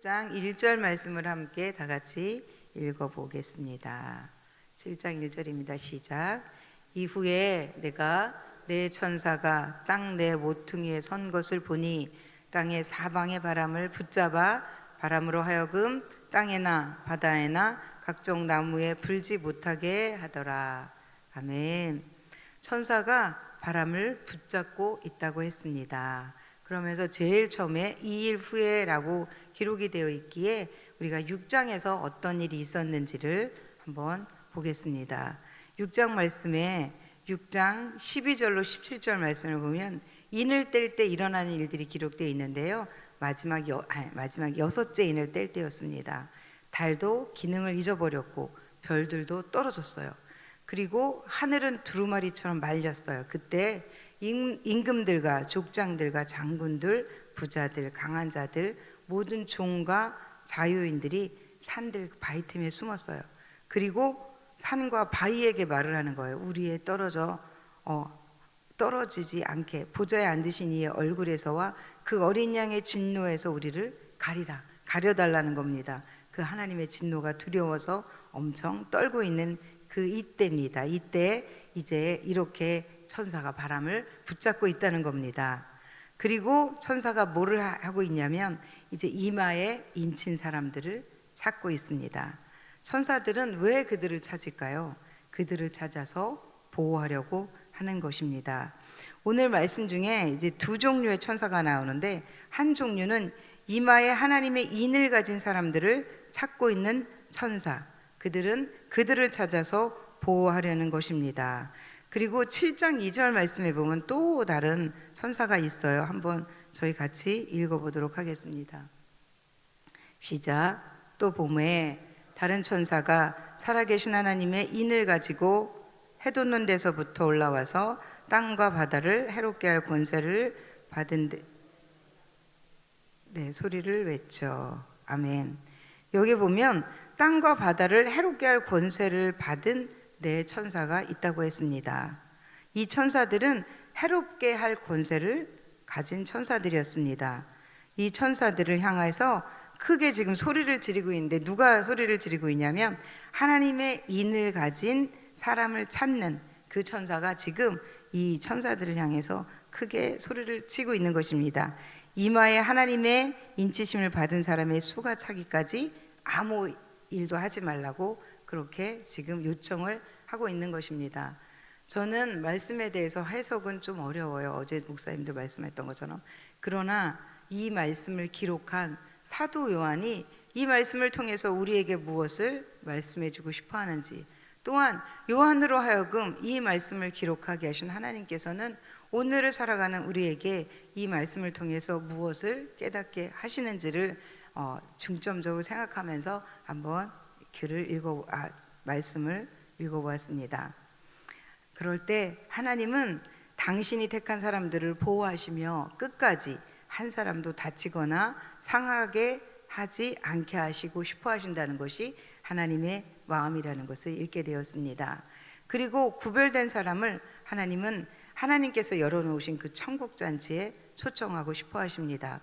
7장 1절 말씀을 함께 다 같이 읽어보겠습니다. 7장 1절입니다. 시작. 이후에 내가 내 천사가 땅 내 모퉁이에 선 것을 보니 땅의 사방의 바람을 붙잡아 바람으로 하여금 땅에나 바다에나 각종 나무에 불지 못하게 하더라. 아멘. 천사가 바람을 붙잡고 있다고 했습니다. 그러면서 제일 처음에 이 일 후에라고 기록이 되어 있기에 우리가 6장에서 어떤 일이 있었는지를 한번 보겠습니다. 6장 말씀에 6장 12절로 17절 말씀을 보면 인을 뗄 때 일어나는 일들이 기록되어 있는데요. 마지막 여, 아니, 마지막 여섯째 인을 뗄 때였습니다. 달도 기능을 잊어버렸고 별들도 떨어졌어요. 그리고 하늘은 두루마리처럼 말렸어요. 그때 임- 임금들과 족장들과 장군들, 부자들, 강한 자들, 모든 종과 자유인들이 산들 바위 틈에 숨었어요. 그리고 산과 바위에게 말을 하는 거예요. 우리에 떨어져 어, 떨어지지 않게 보좌에 앉으신 이의 얼굴에서와 그 어린 양의 진노에서 우리를 가리라 가려달라는 겁니다. 그 하나님의 진노가 두려워서 엄청 떨고 있는 그 이때입니다. 이때 이제 이렇게 천사가 바람을 붙잡고 있다는 겁니다. 그리고 천사가 뭐를 하- 하고 있냐면 이제 이마에 인친 사람들을 찾고 있습니다. 천사들은 왜 그들을 찾을까요? 그들을 찾아서 보호하려고 하는 것입니다. 오늘 말씀 중에 이제 두 종류의 천사가 나오는데 한 종류는 이마에 하나님의 인을 가진 사람들을 찾고 있는 천사. 그들은 그들을 찾아서 보호하려는 것입니다. 그리고 7장 2절 말씀에 보면 또 다른 천사가 있어요. 한번 저희 같이 읽어보도록 하겠습니다. 시작. 또 봄에 다른 천사가 살아계신 하나님의 인을 가지고 해돋는 데서부터 올라와서 땅과 바다를 해롭게 할 권세를 받은 데, 네, 소리를 외쳐. 아멘. 여기 보면 땅과 바다를 해롭게 할 권세를 받은 네 천사가 있다고 했습니다. 이 천사들은 해롭게 할 권세를 가진 천사들이었습니다. 이 천사들을 향해서 크게 지금 소리를 지르고 있는데 누가 소리를 지르고 있냐면 하나님의 인을 가진 사람을 찾는 그 천사가 지금 이 천사들을 향해서 크게 소리를 치고 있는 것입니다. 이마에 하나님의 인치심을 받은 사람의 수가 차기까지 아무 일도 하지 말라고 그렇게 지금 요청을 하고 있는 것입니다. 저는 말씀에 대해서 해석은 좀 어려워요. 어제 목사님도 말씀했던 것처럼. 그러나 이 말씀을 기록한 사도 요한이 이 말씀을 통해서 우리에게 무엇을 말씀해 주고 싶어 하는지 또한 요한으로 하여금 이 말씀을 기록하게 하신 하나님께서는 오늘을 살아가는 우리에게 이 말씀을 통해서 무엇을 깨닫게 하시는지를 어, 중점적으로 생각하면서 한번 글을 읽어 아, 말씀을 읽어보았습니다. 그럴 때 하나님은 당신이 택한 사람들을 보호하시며 끝까지 한 사람도 다치거나 상하게 하지 않게 하시고 싶어 하신다는 것이 하나님의 마음이라는 것을 읽게 되었습니다. 그리고 구별된 사람을 하나님은 하나님께서 열어놓으신 그 천국 잔치에 초청하고 싶어 하십니다.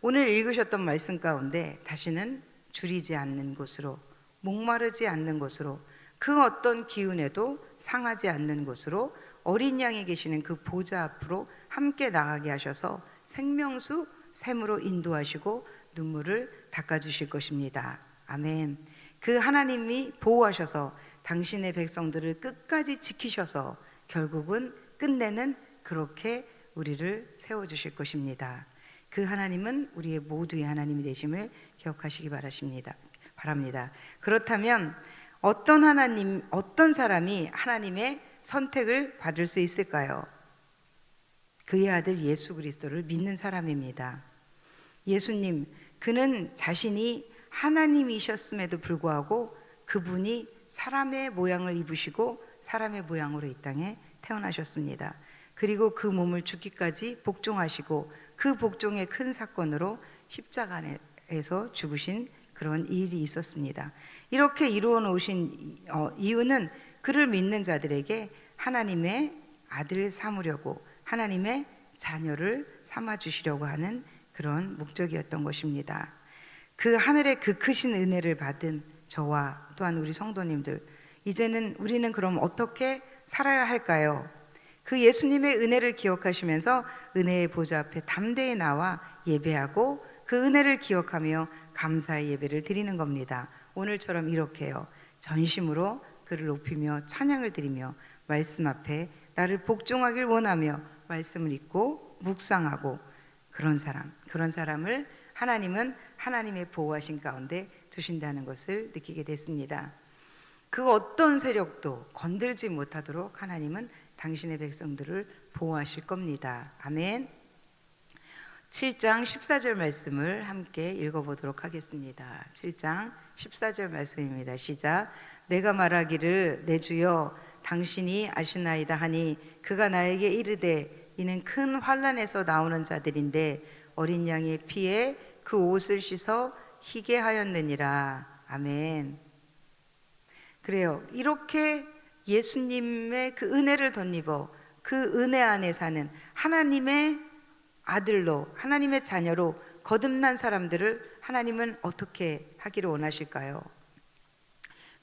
오늘 읽으셨던 말씀 가운데 다시는 줄이지 않는 곳으로 목마르지 않는 곳으로 그 어떤 기운에도 상하지 않는 곳으로 어린 양이 계시는 그 보좌 앞으로 함께 나가게 하셔서 생명수 샘으로 인도하시고 눈물을 닦아 주실 것입니다. 아멘. 그 하나님이 보호하셔서 당신의 백성들을 끝까지 지키셔서 결국은 끝내는 그렇게 우리를 세워 주실 것입니다. 그 하나님은 우리의 모두의 하나님이 되심을 기억하시기 바라십니다. 바랍니다. 그렇다면 어떤 하나님, 어떤 사람이 하나님의 선택을 받을 수 있을까요? 그의 아들 예수 그리스도를 믿는 사람입니다. 예수님, 그는 자신이 하나님이셨음에도 불구하고 그분이 사람의 모양을 입으시고 사람의 모양으로 이 땅에 태어나셨습니다. 그리고 그 몸을 죽기까지 복종하시고 그 복종의 큰 사건으로 십자가에서 죽으신 그런 일이 있었습니다. 이렇게 이루어 놓으신 어, 이유는 그를 믿는 자들에게 하나님의 아들을 삼으려고 하나님의 자녀를 삼아 주시려고 하는 그런 목적이었던 것입니다. 그 하늘의 그 크신 은혜를 받은 저와 또한 우리 성도님들 이제는 우리는 그럼 어떻게 살아야 할까요? 그 예수님의 은혜를 기억하시면서 은혜의 보좌 앞에 담대히 나와 예배하고 그 은혜를 기억하며 감사의 예배를 드리는 겁니다. 오늘처럼 이렇게요. 전심으로 그를 높이며 찬양을 드리며 말씀 앞에 나를 복종하길 원하며 말씀을 읽고 묵상하고 그런 사람, 그런 사람을 하나님은 하나님의 보호하신 가운데 두신다는 것을 느끼게 됐습니다. 그 어떤 세력도 건들지 못하도록 하나님은 당신의 백성들을 보호하실 겁니다. 아멘. 7장 14절 말씀을 함께 읽어보도록 하겠습니다. 7장 14절 말씀입니다. 시작. 내가 말하기를 내 주여 당신이 아시나이다 하니 그가 나에게 이르되 이는 큰 환란에서 나오는 자들인데 어린 양의 피에 그 옷을 씻어 희게 하였느니라. 아멘. 그래요. 이렇게 예수님의 그 은혜를 덧입어 그 은혜 안에 사는 하나님의 아들로 하나님의 자녀로 거듭난 사람들을 하나님은 어떻게 하기를 원하실까요?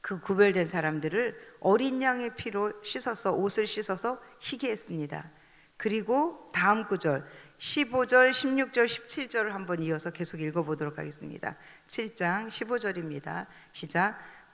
그 구별된 사람들을 어린 양의 피로 씻어서 옷을 씻어서 희게 했습니다. 그리고 다음 구절 15절, 16절, 17절을 한번 이어서 계속 읽어보도록 하겠습니다. 7장 15절입니다. 시작.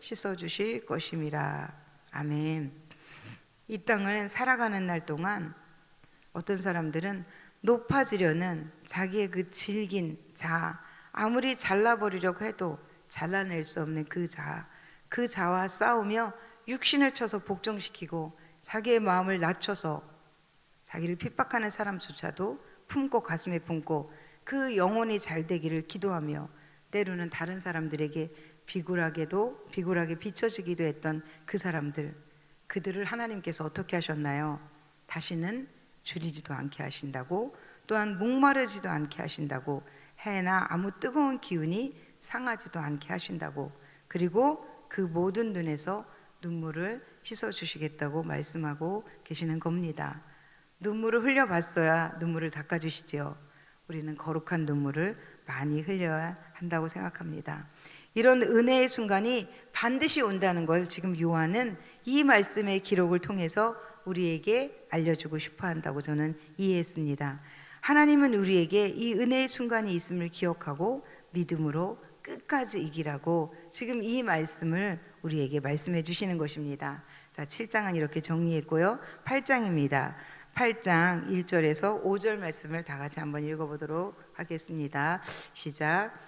씻어 주실 것임이라. 아멘. 이 땅을 살아가는 날 동안 어떤 사람들은 높아지려는 자기의 그 질긴 자, 아무리 잘라버리려고 해도 잘라낼 수 없는 그 자, 그 자와 싸우며 육신을 쳐서 복종시키고 자기의 마음을 낮춰서 자기를 핍박하는 사람조차도 품고 가슴에 품고 그 영혼이 잘 되기를 기도하며 때로는 다른 사람들에게 비굴하게도 비굴하게 비춰지기도 했던 그 사람들 그들을 하나님께서 어떻게 하셨나요? 다시는 줄이지도 않게 하신다고 또한 목마르지도 않게 하신다고 해나 아무 뜨거운 기운이 상하지도 않게 하신다고 그리고 그 모든 눈에서 눈물을 씻어 주시겠다고 말씀하고 계시는 겁니다. 눈물을 흘려 봤어야 눈물을 닦아 주시지요. 우리는 거룩한 눈물을 많이 흘려야 한다고 생각합니다. 이런 은혜의 순간이 반드시 온다는 걸 지금 요한은 이 말씀의 기록을 통해서 우리에게 알려주고 싶어 한다고 저는 이해했습니다. 하나님은 우리에게 이 은혜의 순간이 있음을 기억하고 믿음으로 끝까지 이기라고 지금 이 말씀을 우리에게 말씀해 주시는 것입니다. 자, 7장은 이렇게 정리했고요. 8장입니다. 8장 1절에서 5절 말씀을 다 같이 한번 읽어보도록 하겠습니다. 시작.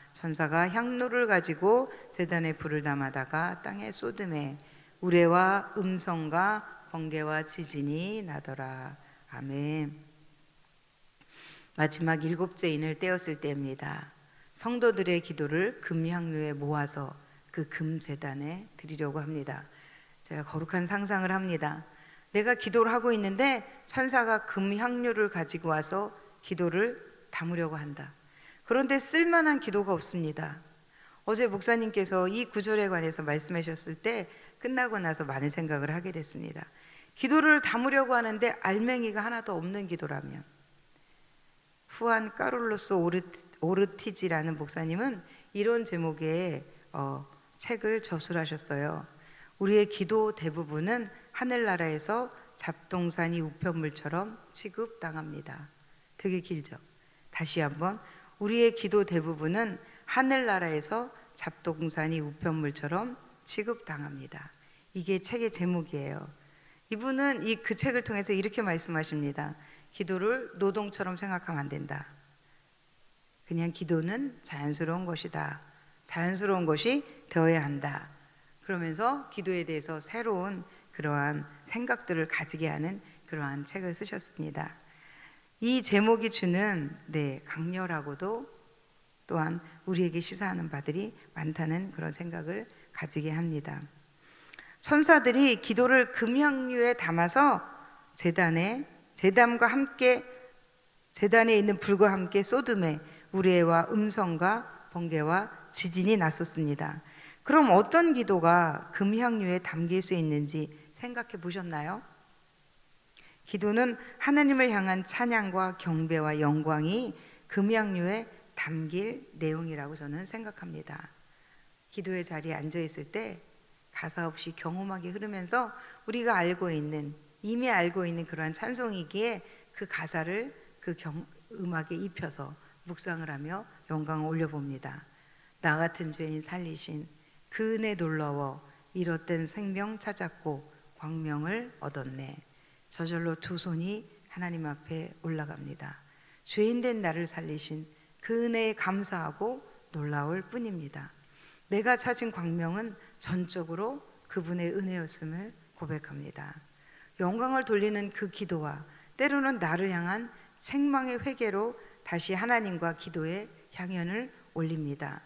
천사가 향로를 가지고 제단에 불을 담아다가 땅에 쏟음에 우레와 음성과 번개와 지진이 나더라. 아멘. 마지막 일곱째 인을 떼었을 때입니다. 성도들의 기도를 금향로에 모아서 그 금제단에 드리려고 합니다. 제가 거룩한 상상을 합니다. 내가 기도를 하고 있는데 천사가 금향료를 가지고 와서 기도를 담으려고 한다. 그런데 쓸만한 기도가 없습니다. 어제 목사님께서 이 구절에 관해서 말씀하셨을 때 끝나고 나서 많은 생각을 하게 됐습니다. 기도를 담으려고 하는데 알맹이가 하나도 없는 기도라면 후안 까롤로스 오르티 지라는 목사님은 이런 제목의 어, 책을 저술하셨어요. 우리의 기도 대부분은 하늘나라에서 잡동사니 우편물처럼 취급당합니다. 되게 길죠. 다시 한번 우리의 기도 대부분은 하늘나라에서 잡동사니 우편물처럼 취급당합니다. 이게 책의 제목이에요. 이분은 이 그 책을 통해서 이렇게 말씀하십니다. 기도를 노동처럼 생각하면 안 된다. 그냥 기도는 자연스러운 것이다. 자연스러운 것이 되어야 한다. 그러면서 기도에 대해서 새로운 그러한 생각들을 가지게 하는 그러한 책을 쓰셨습니다. 이 제목이 주는 네, 강렬하고도 또한 우리에게 시사하는 바들이 많다는 그런 생각을 가지게 합니다. 천사들이 기도를 금향유에 담아서 제단에 제담과 함께 제단에 있는 불과 함께 소돔에 우레와 음성과 번개와 지진이 났었습니다. 그럼 어떤 기도가 금향유에 담길 수 있는지 생각해 보셨나요? 기도는 하나님을 향한 찬양과 경배와 영광이 금향유에 담길 내용이라고 저는 생각합니다. 기도의 자리에 앉아 있을 때 가사 없이 경험하게 흐르면서 우리가 알고 있는 이미 알고 있는 그러한 찬송이기에 그 가사를 그 경, 음악에 입혀서 묵상을 하며 영광을 올려봅니다. 나 같은 죄인 살리신 그 은혜 놀라워 잃었던 생명 찾았고 광명을 얻었네. 저절로 두 손이 하나님 앞에 올라갑니다. 죄인된 나를 살리신 그 은혜에 감사하고 놀라울 뿐입니다. 내가 찾은 광명은 전적으로 그분의 은혜였음을 고백합니다. 영광을 돌리는 그 기도와 때로는 나를 향한 책망의 회개로 다시 하나님과 기도의 향연을 올립니다.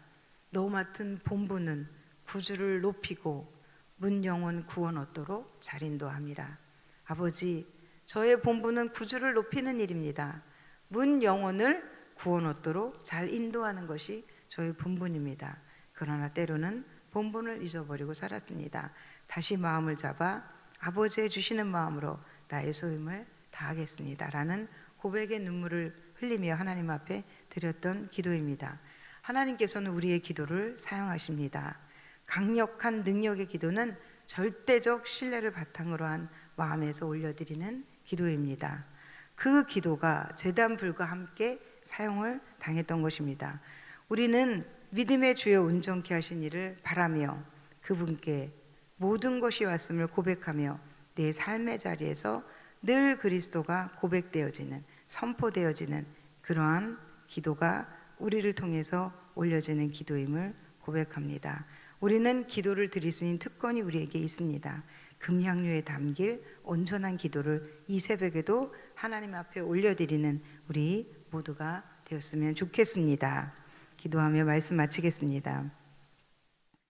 너 맡은 본부는 구주를 높이고 문 영혼 구원 얻도록 잘 인도함이라. 아버지, 저의 본부는 구주를 높이는 일입니다. 문 영혼을 구원 얻도록 잘 인도하는 것이 저의 본분입니다. 그러나 때로는 본분을 잊어버리고 살았습니다. 다시 마음을 잡아 아버지의 주시는 마음으로 나의 소임을 다하겠습니다. 라는 고백의 눈물을 흘리며 하나님 앞에 드렸던 기도입니다. 하나님께서는 우리의 기도를 사용하십니다. 강력한 능력의 기도는 절대적 신뢰를 바탕으로 한 마음에서 올려드리는 기도입니다. 그 기도가 재단 불과 함께 사용을 당했던 것입니다. 우리는 믿음의 주여 온전케 하신 일을 바라며 그분께 모든 것이 왔음을 고백하며 내 삶의 자리에서 늘 그리스도가 고백되어지는 선포되어지는 그러한 기도가 우리를 통해서 올려지는 기도임을 고백합니다. 우리는 기도를 드릴 수 있는 특권이 우리에게 있습니다. 금향류에 담길 온전한 기도를 이 새벽에도 하나님 앞에 올려드리는 우리 모두가 되었으면 좋겠습니다. 기도하며 말씀 마치겠습니다.